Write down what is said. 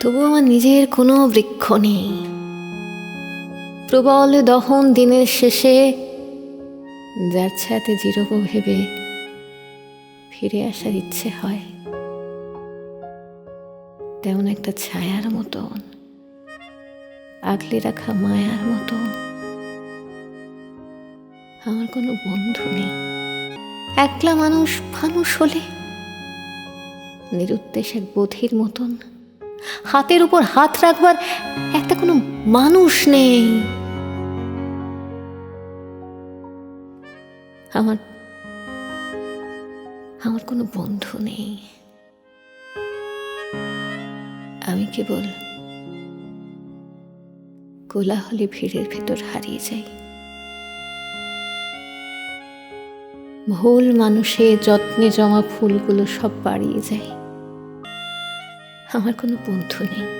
তবু আমার নিজের কোনো বৃক্ষ নেই। প্রবল দহন দিনের শেষে যার ছাতে জিরব ভেবে ফিরে আসার ইচ্ছে হয়, তেমন একটা ছায়ার মতন, আগলে রাখা মায়ার মতন। আমার কোনো বন্ধু নেই। একলা মানুষ মানুষ হলে নিরুদ্দেশ এক বোধির মতন। হাতের উপর হাত রাখবার একটা কোনো মানুষ নেই। আমার আমার কোনো বন্ধু নেই। আমি কেবল কোলাহলে ভিড়ের ভেতর হারিয়ে যাই। ভুল মানুষে যত্নে জমা ফুলগুলো সব বাড়িয়ে যায় আমার কোনো বন্ধু নেই।